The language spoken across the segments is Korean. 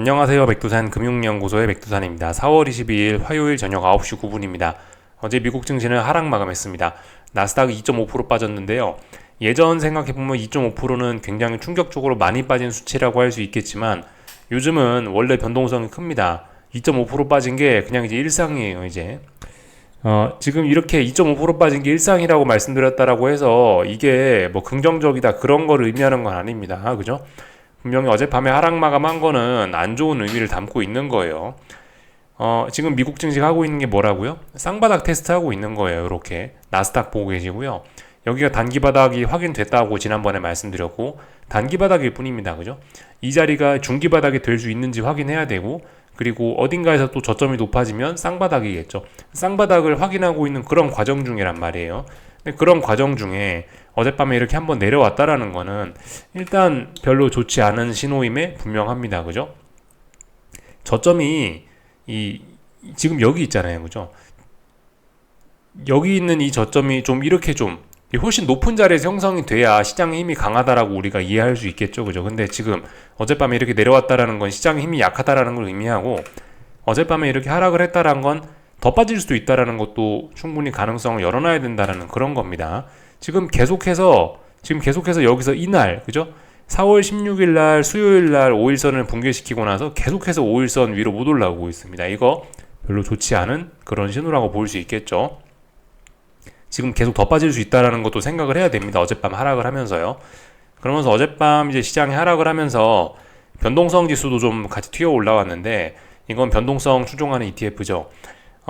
안녕하세요. 백두산 금융연구소의 백두산입니다. 4월 22일 화요일 저녁 9시 9분입니다. 어제 미국 증시는 하락 마감했습니다. 나스닥 2.5% 빠졌는데요. 예전 생각해보면 2.5%는 굉장히 충격적으로 많이 빠진 수치라고 할 수 있겠지만 요즘은 원래 변동성이 큽니다. 2.5% 빠진 게 그냥 이제 일상이에요, 이제. 어, 지금 이렇게 2.5% 빠진 게 일상이라고 말씀드렸다라고 해서 이게 뭐 긍정적이다 그런 걸 의미하는 건 아닙니다. 그죠? 분명히 어젯밤에 하락 마감한 거는 안 좋은 의미를 담고 있는 거예요. 어, 지금 미국 증시가 하고 있는 게 뭐라고요? 쌍바닥 테스트 하고 있는 거예요. 이렇게 나스닥 보고 계시고요. 여기가 단기 바닥이 확인됐다고 지난번에 말씀드렸고 단기 바닥일 뿐입니다. 그죠? 이 자리가 중기 바닥이 될 수 있는지 확인해야 되고 그리고 어딘가에서 또 저점이 높아지면 쌍바닥이겠죠. 쌍바닥을 확인하고 있는 그런 과정 중이란 말이에요. 그런 과정 중에 어젯밤에 이렇게 한번 내려왔다라는 거는 일단 별로 좋지 않은 신호임에 분명합니다. 그죠? 저점이 이 지금 여기 있잖아요. 그죠? 여기 있는 이 저점이 좀 이렇게 좀 훨씬 높은 자리에서 형성이 돼야 시장의 힘이 강하다라고 우리가 이해할 수 있겠죠. 그죠? 근데 지금 어젯밤에 이렇게 내려왔다라는 건 시장의 힘이 약하다라는 걸 의미하고 어젯밤에 이렇게 하락을 했다라는 건 더 빠질 수도 있다라는 것도 충분히 가능성을 열어놔야 된다라는 그런 겁니다. 지금 계속해서 지금 계속해서 여기서 이날 그죠? 4월 16일 날 수요일 날 5일선을 붕괴시키고 나서 계속해서 5일선 위로 못 올라오고 있습니다. 이거 별로 좋지 않은 그런 신호라고 볼 수 있겠죠. 지금 계속 더 빠질 수 있다라는 것도 생각을 해야 됩니다. 어젯밤 하락을 하면서요. 그러면서 어젯밤 이제 시장이 하락을 하면서 변동성 지수도 좀 같이 튀어 올라왔는데 이건 변동성 추종하는 ETF죠.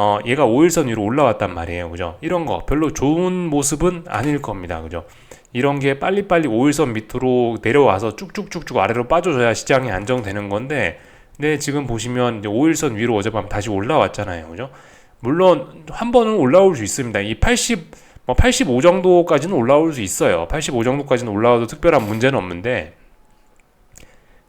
어, 얘가 5일선 위로 올라왔단 말이에요. 그죠? 이런 거 별로 좋은 모습은 아닐 겁니다. 그죠? 이런 게 빨리빨리 5일선 밑으로 내려와서 쭉쭉쭉쭉 아래로 빠져줘야 시장이 안정되는 건데 네, 지금 보시면 이제 5일선 위로 어젯밤 다시 올라왔잖아요. 그죠? 물론 한 번은 올라올 수 있습니다. 이 80, 뭐 85 정도까지는 올라올 수 있어요. 85 정도까지는 올라와도 특별한 문제는 없는데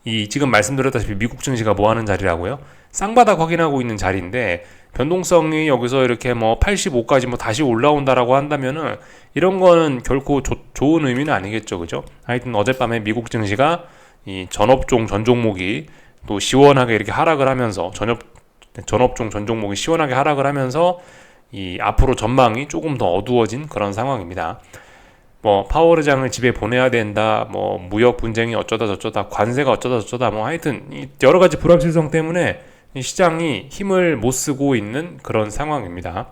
이 지금 말씀드렸다시피 미국 증시가 뭐 하는 자리라고요? 쌍바닥 확인하고 있는 자리인데 변동성이 여기서 이렇게 뭐 85까지 뭐 다시 올라온다라고 한다면은 이런 거는 결코 조, 좋은 의미는 아니겠죠. 그죠? 하여튼 어젯밤에 미국 증시가 이 전업종 전 종목이 또 시원하게 이렇게 하락을 하면서 전업 전업종 전 종목이 시원하게 하락을 하면서 이 앞으로 전망이 조금 더 어두워진 그런 상황입니다. 뭐 파월 의장을 집에 보내야 된다, 뭐 무역 분쟁이 어쩌다 저쩌다, 관세가 어쩌다 저쩌다, 뭐 하여튼 여러 가지 불확실성 때문에 시장이 힘을 못 쓰고 있는 그런 상황입니다.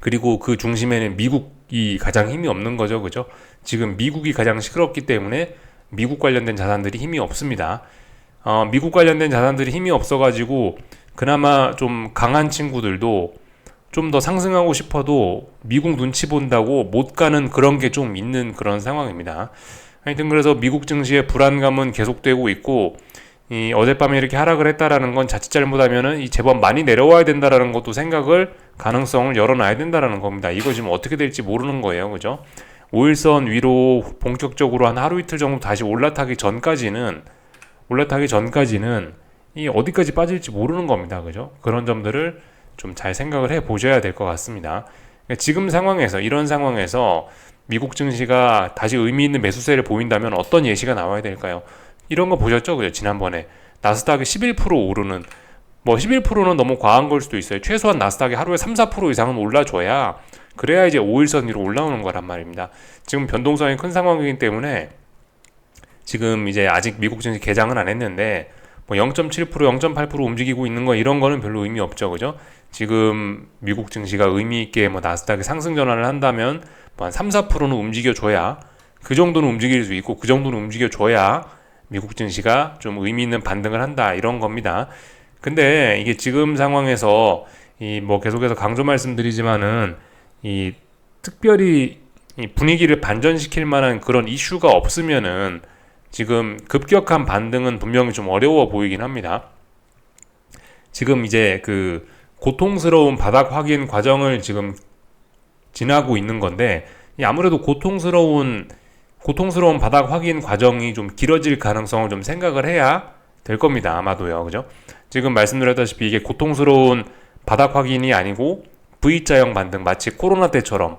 그리고 그 중심에는 미국이 가장 힘이 없는 거죠, 그죠? 지금 미국이 가장 시끄럽기 때문에 미국 관련된 자산들이 힘이 없습니다. 어, 미국 관련된 자산들이 힘이 없어가지고 그나마 좀 강한 친구들도 좀 더 상승하고 싶어도 미국 눈치 본다고 못 가는 그런 게 좀 있는 그런 상황입니다. 하여튼 그래서 미국 증시의 불안감은 계속되고 있고 이 어젯밤에 이렇게 하락을 했다라는 건 자칫 잘못하면은 이 제법 많이 내려와야 된다라는 것도 생각을 가능성을 열어놔야 된다라는 겁니다. 이거 지금 어떻게 될지 모르는 거예요, 그죠? 5일선 위로 본격적으로 한 하루 이틀 정도 다시 올라타기 전까지는 올라타기 전까지는 이 어디까지 빠질지 모르는 겁니다. 그죠? 그런 점들을 좀 잘 생각을 해 보셔야 될 것 같습니다. 지금 상황에서 이런 상황에서 미국 증시가 다시 의미 있는 매수세를 보인다면 어떤 예시가 나와야 될까요? 이런 거 보셨죠? 그죠? 지난번에 나스닥이 11% 오르는 뭐 11%는 너무 과한 걸 수도 있어요. 최소한 나스닥이 하루에 3, 4% 이상은 올라줘야 그래야 이제 5일선 위로 올라오는 거란 말입니다. 지금 변동성이 큰 상황이기 때문에 지금 이제 아직 미국 증시 개장은 안 했는데 뭐 0.7% 0.8% 움직이고 있는 거 이런 거는 별로 의미 없죠. 그죠? 지금 미국 증시가 의미 있게 뭐 나스닥이 상승 전환을 한다면 뭐한 3, 4%는 움직여 줘야 그 정도는 움직일 수 있고 그 정도는 움직여 줘야 미국 증시가 좀 의미 있는 반등을 한다 이런 겁니다. 근데 이게 지금 상황에서 이 뭐 계속해서 강조 말씀드리지만은 이 특별히 이 분위기를 반전시킬 만한 그런 이슈가 없으면은 지금 급격한 반등은 분명히 좀 어려워 보이긴 합니다. 지금 이제 그 고통스러운 바닥 확인 과정을 지금 지나고 있는 건데 아무래도 고통스러운 고통스러운 바닥 확인 과정이 좀 길어질 가능성을 좀 생각을 해야 될 겁니다. 아마도요. 그죠? 지금 말씀드렸다시피 이게 고통스러운 바닥 확인이 아니고 V자형 반등 마치 코로나 때처럼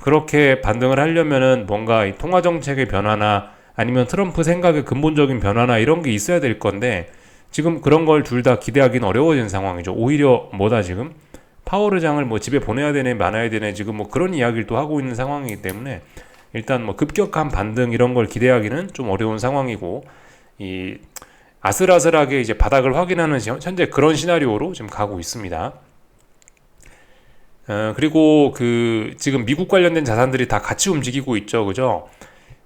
그렇게 반등을 하려면은 뭔가 이 통화 정책의 변화나 아니면 트럼프 생각의 근본적인 변화나 이런 게 있어야 될 건데 지금 그런 걸 둘 다 기대하기는 어려워진 상황이죠. 오히려 뭐다 지금 파워르장을 뭐 집에 보내야 되네 말아야 되네 지금 뭐 그런 이야기를 또 하고 있는 상황이기 때문에 일단 뭐 급격한 반등 이런 걸 기대하기는 좀 어려운 상황이고 이 아슬아슬하게 이제 바닥을 확인하는 현재 그런 시나리오로 지금 가고 있습니다. 어, 그리고 그 지금 미국 관련된 자산들이 다 같이 움직이고 있죠, 그죠?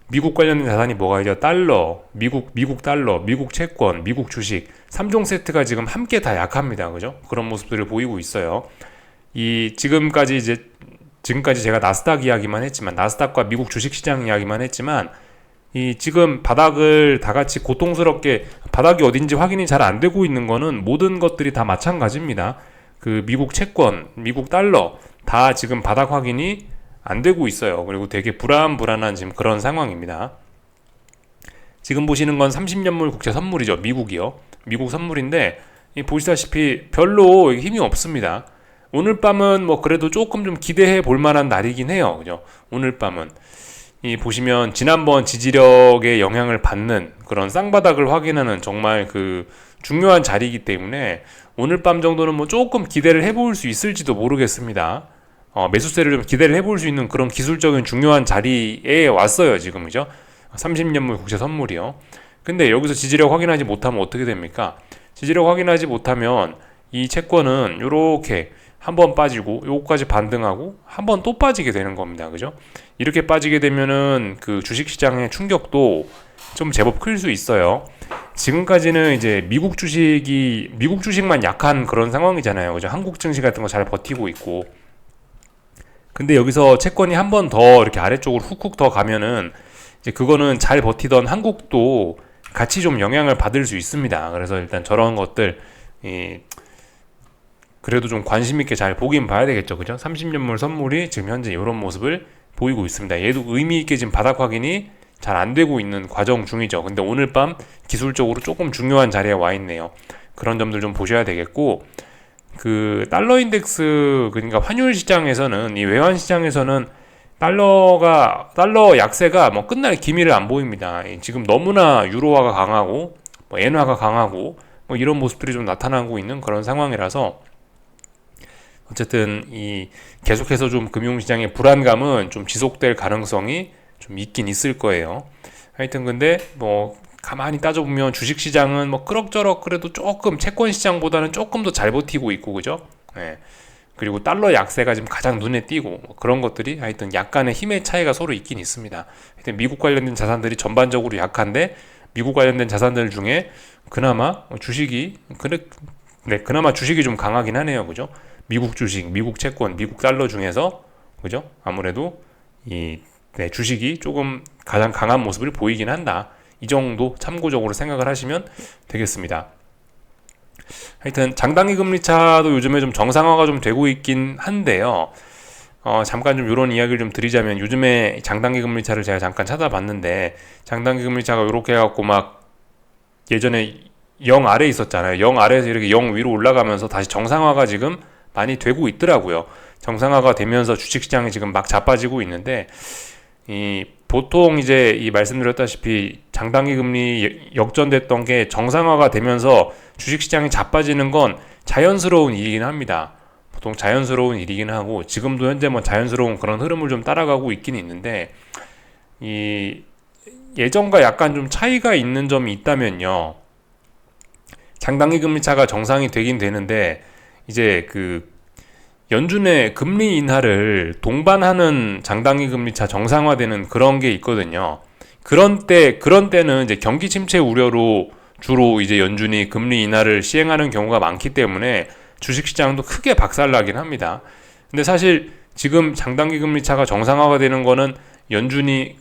미국 관련된 자산이 뭐가 있죠? 달러, 미국 미국 달러, 미국 채권, 미국 주식 3종 세트가 지금 함께 다 약합니다, 그죠? 그런 모습들을 보이고 있어요. 이 지금까지 이제 지금까지 제가 나스닥 이야기만 했지만 나스닥과 미국 주식 시장 이야기만 했지만 이 지금 바닥을 다 같이 고통스럽게 바닥이 어딘지 확인이 잘 안 되고 있는 거는 모든 것들이 다 마찬가지입니다. 그 미국 채권, 미국 달러 다 지금 바닥 확인이 안 되고 있어요. 그리고 되게 불안불안한 지금 그런 상황입니다. 지금 보시는 건 30년물 국채 선물이죠. 미국이요. 미국 선물인데 보시다시피 별로 힘이 없습니다. 오늘 밤은 뭐 그래도 조금 좀 기대해 볼 만한 날이긴 해요. 그죠? 오늘 밤은 이 보시면 지난번 지지력에 영향을 받는 그런 쌍바닥을 확인하는 정말 그 중요한 자리이기 때문에 오늘 밤 정도는 뭐 조금 기대를 해볼 수 있을지도 모르겠습니다. 어, 매수세를 좀 기대를 해볼 수 있는 그런 기술적인 중요한 자리에 왔어요 지금 그죠? 30년물 국채 선물이요. 근데 여기서 지지력 확인하지 못하면 어떻게 됩니까? 지지력 확인하지 못하면 이 채권은 이렇게 한 번 빠지고 요거까지 반등하고 한 번 또 빠지게 되는 겁니다. 그죠? 이렇게 빠지게 되면은 그 주식 시장의 충격도 좀 제법 클 수 있어요. 지금까지는 이제 미국 주식이 미국 주식만 약한 그런 상황이잖아요. 그죠? 한국 증시 같은 거 잘 버티고 있고. 근데 여기서 채권이 한 번 더 이렇게 아래쪽으로 훅훅 더 가면은 이제 그거는 잘 버티던 한국도 같이 좀 영향을 받을 수 있습니다. 그래서 일단 저런 것들 이 그래도 좀 관심 있게 잘 보긴 봐야 되겠죠. 그죠? 30년물 선물이 지금 현재 이런 모습을 보이고 있습니다. 얘도 의미 있게 지금 바닥 확인이 잘 안 되고 있는 과정 중이죠. 근데 오늘 밤 기술적으로 조금 중요한 자리에 와 있네요. 그런 점들 좀 보셔야 되겠고 그 달러 인덱스 그러니까 환율 시장에서는 이 외환 시장에서는 달러가 달러 약세가 뭐 끝날 기미를 안 보입니다. 지금 너무나 유로화가 강하고 뭐 엔화가 강하고 뭐 이런 모습들이 좀 나타나고 있는 그런 상황이라서 어쨌든 이 계속해서 좀 금융시장의 불안감은 좀 지속될 가능성이 좀 있긴 있을 거예요. 하여튼 근데 뭐 가만히 따져보면 주식시장은 뭐 그럭저럭 그래도 조금 채권시장보다는 조금 더 잘 버티고 있고 그죠? 예. 그리고 달러 약세가 지금 가장 눈에 띄고 뭐 그런 것들이 하여튼 약간의 힘의 차이가 서로 있긴 있습니다. 하여튼 미국 관련된 자산들이 전반적으로 약한데 미국 관련된 자산들 중에 그나마 주식이 그래 네 그나마 주식이 좀 강하긴 하네요, 그죠? 미국 주식, 미국 채권, 미국 달러 중에서 그죠? 아무래도 이 네, 주식이 조금 가장 강한 모습을 보이긴 한다. 이 정도 참고적으로 생각을 하시면 되겠습니다. 하여튼 장단기 금리 차도 요즘에 좀 정상화가 좀 되고 있긴 한데요. 어, 잠깐 좀 이런 이야기를 좀 드리자면 요즘에 장단기 금리 차를 제가 잠깐 찾아봤는데 장단기 금리 차가 이렇게 해갖고 막 예전에 0 아래 있었잖아요. 0 아래에서 이렇게 0 위로 올라가면서 다시 정상화가 지금 많이 되고 있더라고요. 정상화가 되면서 주식시장이 지금 막 자빠지고 있는데 이 보통 이제 이 말씀드렸다시피 장단기 금리 역전됐던 게 정상화가 되면서 주식시장이 자빠지는 건 자연스러운 일이긴 합니다. 보통 자연스러운 일이긴 하고 지금도 현재 뭐 자연스러운 그런 흐름을 좀 따라가고 있긴 있는데 이 예전과 약간 좀 차이가 있는 점이 있다면요. 장단기 금리 차가 정상이 되긴 되는데 이제 그 연준의 금리 인하를 동반하는 장단기 금리차 정상화되는 그런 게 있거든요. 그런 때 그런 때는 이제 경기 침체 우려로 주로 이제 연준이 금리 인하를 시행하는 경우가 많기 때문에 주식 시장도 크게 박살나긴 합니다. 근데 사실 지금 장단기 금리 차가 정상화가 되는 거는 연준이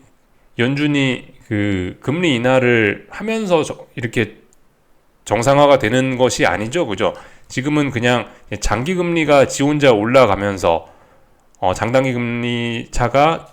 연준이 그 금리 인하를 하면서 이렇게 정상화가 되는 것이 아니죠. 그죠? 지금은 그냥 장기 금리가 지 혼자 올라가면서 어, 장단기 금리 차가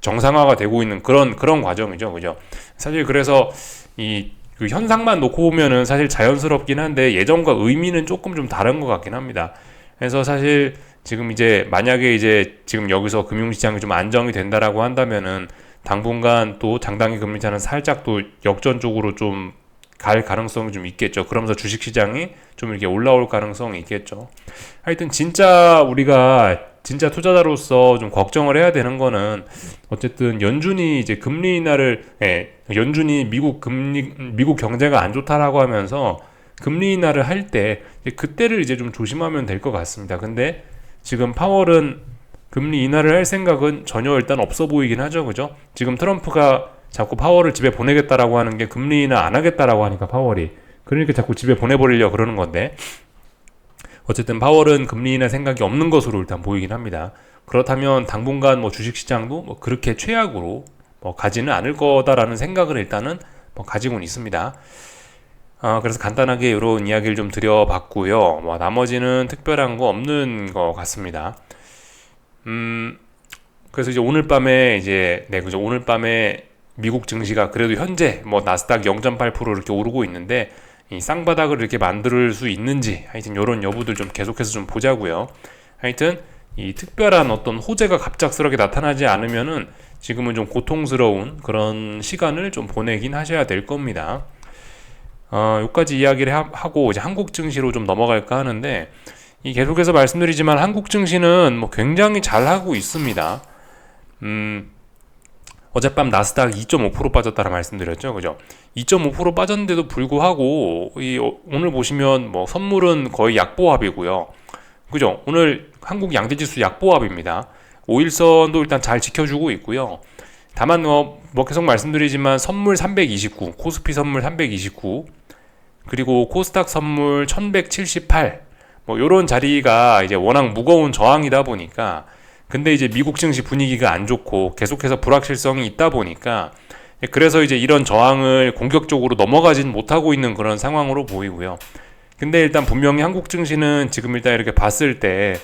정상화가 되고 있는 그런 그런 과정이죠, 그죠? 사실 그래서 이 그 현상만 놓고 보면은 사실 자연스럽긴 한데 예전과 의미는 조금 좀 다른 것 같긴 합니다. 그래서 사실 지금 이제 만약에 이제 지금 여기서 금융시장이 좀 안정이 된다라고 한다면은 당분간 또 장단기 금리차는 살짝 또 역전 쪽으로 좀 갈 가능성이 좀 있겠죠. 그러면서 주식 시장이 좀 이렇게 올라올 가능성이 있겠죠. 하여튼 진짜 우리가 진짜 투자자로서 좀 걱정을 해야 되는 거는 어쨌든 연준이 이제 금리 인하를 예, 연준이 미국 금리 미국 경제가 안 좋다라고 하면서 금리 인하를 할 때 그때를 이제 좀 조심하면 될 것 같습니다. 근데 지금 파월은 금리 인하를 할 생각은 전혀 일단 없어 보이긴 하죠. 그죠? 지금 트럼프가 자꾸 파월을 집에 보내겠다라고 하는 게 금리 인하 안 하겠다라고 하니까 파월이 그러니까 자꾸 집에 보내버리려 그러는 건데 어쨌든 파월은 금리 인하 생각이 없는 것으로 일단 보이긴 합니다. 그렇다면 당분간 뭐 주식시장도 뭐 그렇게 최악으로 뭐 가지는 않을 거다라는 생각을 일단은 뭐 가지고는 있습니다. 어, 그래서 간단하게 이런 이야기를 좀 드려봤고요. 뭐 나머지는 특별한 거 없는 것 같습니다. 음, 그래서 이제 오늘 밤에 이제 네 그죠 오늘 밤에 미국 증시가 그래도 현재 뭐 나스닥 0.8% 이렇게 오르고 있는데 이 쌍바닥을 이렇게 만들 수 있는지 하여튼 이런 여부들 좀 계속해서 좀 보자고요. 하여튼 이 특별한 어떤 호재가 갑작스럽게 나타나지 않으면은 지금은 좀 고통스러운 그런 시간을 좀 보내긴 하셔야 될 겁니다. 어, 여기까지 이야기를 하, 고 이제 한국 증시로 좀 넘어갈까 하는데 이 계속해서 말씀드리지만 한국 증시는 뭐 굉장히 잘 하고 있습니다. 음, 어젯밤 나스닥 2.5% 빠졌다라 말씀드렸죠. 그죠? 2.5% 빠졌는데도 불구하고 이 어, 오늘 보시면 뭐 선물은 거의 약보합이고요. 그죠? 오늘 한국 양대지수 약보합입니다. 5일선도 일단 잘 지켜주고 있고요. 다만 뭐, 뭐 계속 말씀드리지만 선물 329, 코스피 선물 329, 그리고 코스닥 선물 1178, 뭐 요런 자리가 이제 워낙 무거운 저항이다 보니까 근데 이제 미국 증시 분위기가 안 좋고 계속해서 불확실성이 있다 보니까 그래서 이제 이런 저항을 공격적으로 넘어가진 못하고 있는 그런 상황으로 보이고요. 근데 일단 분명히 한국 증시는 지금 일단 이렇게 봤을 때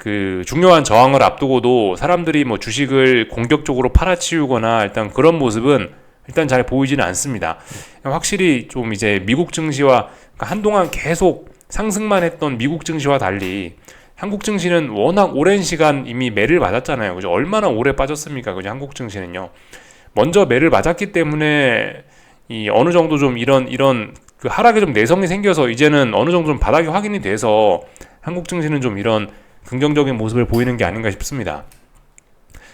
그 중요한 저항을 앞두고도 사람들이 뭐 주식을 공격적으로 팔아치우거나 일단 그런 모습은 일단 잘 보이지는 않습니다. 확실히 좀 이제 미국 증시와 한동안 계속 상승만 했던 미국 증시와 달리 한국 증시는 워낙 오랜 시간 이미 매를 맞았잖아요. 그죠? 얼마나 오래 빠졌습니까? 그죠? 한국 증시는요. 먼저 매를 맞았기 때문에 이 어느 정도 좀 이런 이런 그 하락에 좀 내성이 생겨서 이제는 어느 정도 좀 바닥이 확인이 돼서 한국 증시는 좀 이런 긍정적인 모습을 보이는 게 아닌가 싶습니다.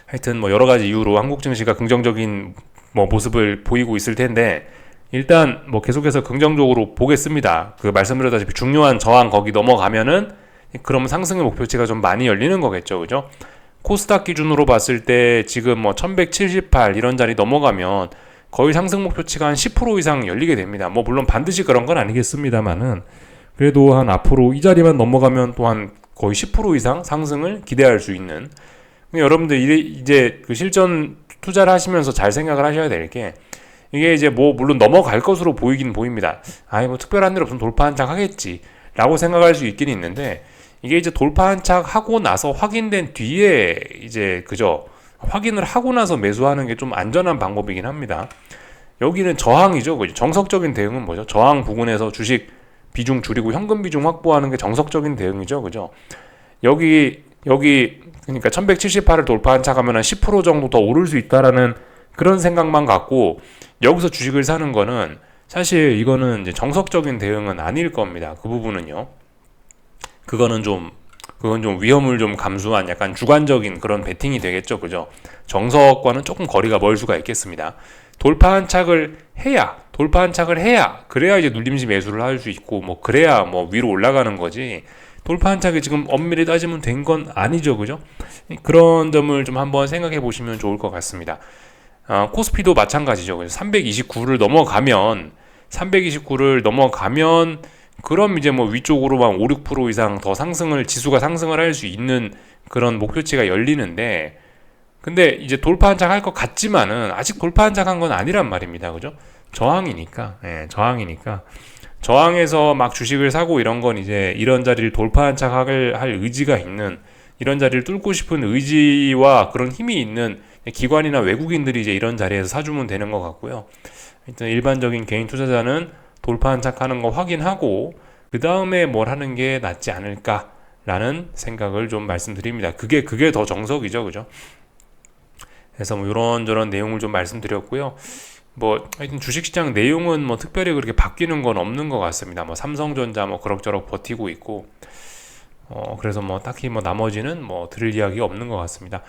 하여튼 뭐 여러 가지 이유로 한국 증시가 긍정적인 뭐 모습을 보이고 있을 텐데 일단 뭐 계속해서 긍정적으로 보겠습니다. 그 말씀드렸다시피 중요한 저항 거기 넘어가면은 그러면 상승의 목표치가 좀 많이 열리는 거겠죠. 그죠? 코스닥 기준으로 봤을 때 지금 뭐 1178 이런 자리 넘어가면 거의 상승 목표치가 한 10% 이상 열리게 됩니다. 뭐 물론 반드시 그런 건 아니겠습니다만은 그래도 한 앞으로 이 자리만 넘어가면 또한 거의 10% 이상 상승을 기대할 수 있는 여러분들 이제 그 실전 투자를 하시면서 잘 생각을 하셔야 될 게 이게 이제 뭐 물론 넘어갈 것으로 보이긴 보입니다. 아이 뭐 특별한 일 없으면 돌파 한장 하겠지라고 생각할 수 있긴 있는데 이게 이제 돌파 한착 하고 나서 확인된 뒤에 이제 그저 확인을 하고 나서 매수하는 게 좀 안전한 방법이긴 합니다. 여기는 저항이죠. 그죠? 정석적인 대응은 뭐죠? 저항 부근에서 주식 비중 줄이고 현금 비중 확보하는 게 정석적인 대응이죠. 그죠? 여기 여기 그러니까 1178을 돌파 한착하면 한 10% 정도 더 오를 수 있다라는 그런 생각만 갖고 여기서 주식을 사는 거는 사실 이거는 이제 정석적인 대응은 아닐 겁니다. 그 부분은요. 그거는 좀 그건 좀 위험을 좀 감수한 약간 주관적인 그런 베팅이 되겠죠. 그죠? 정석과는 조금 거리가 멀 수가 있겠습니다. 돌파 한착을 해야 돌파 한착을 해야 그래야 이제 눌림지 매수를 할 수 있고 뭐 그래야 뭐 위로 올라가는 거지. 돌파 한착이 지금 엄밀히 따지면 된 건 아니죠. 그죠? 그런 점을 좀 한번 생각해 보시면 좋을 것 같습니다. 아, 코스피도 마찬가지죠. 329를 넘어가면 329를 넘어가면 그럼 이제 뭐 위쪽으로만 5, 6% 이상 더 상승을 지수가 상승을 할 수 있는 그런 목표치가 열리는데 근데 이제 돌파 한장 할 것 같지만은 아직 돌파 한장 한 건 아니란 말입니다. 그죠? 저항이니까. 예, 저항이니까. 저항에서 막 주식을 사고 이런 건 이제 이런 자리를 돌파 한착할 할 의지가 있는 이런 자리를 뚫고 싶은 의지와 그런 힘이 있는 기관이나 외국인들이 이제 이런 자리에서 사주면 되는 것 같고요. 일단 일반적인 개인 투자자는 돌파 한 착하는 거 확인하고 그 다음에 뭘 하는 게 낫지 않을까라는 생각을 좀 말씀드립니다. 그게 그게 더 정석이죠, 그죠? 그래서 뭐 이런저런 내용을 좀 말씀드렸고요. 뭐 하여튼 주식시장 내용은 뭐 특별히 그렇게 바뀌는 건 없는 것 같습니다. 뭐 삼성전자 뭐 그럭저럭 버티고 있고 어 그래서 뭐 딱히 뭐 나머지는 뭐 드릴 이야기가 없는 것 같습니다.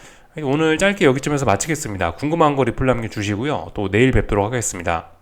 오늘 짧게 여기쯤에서 마치겠습니다. 궁금한 거 리플 남겨 주시고요. 또 내일 뵙도록 하겠습니다.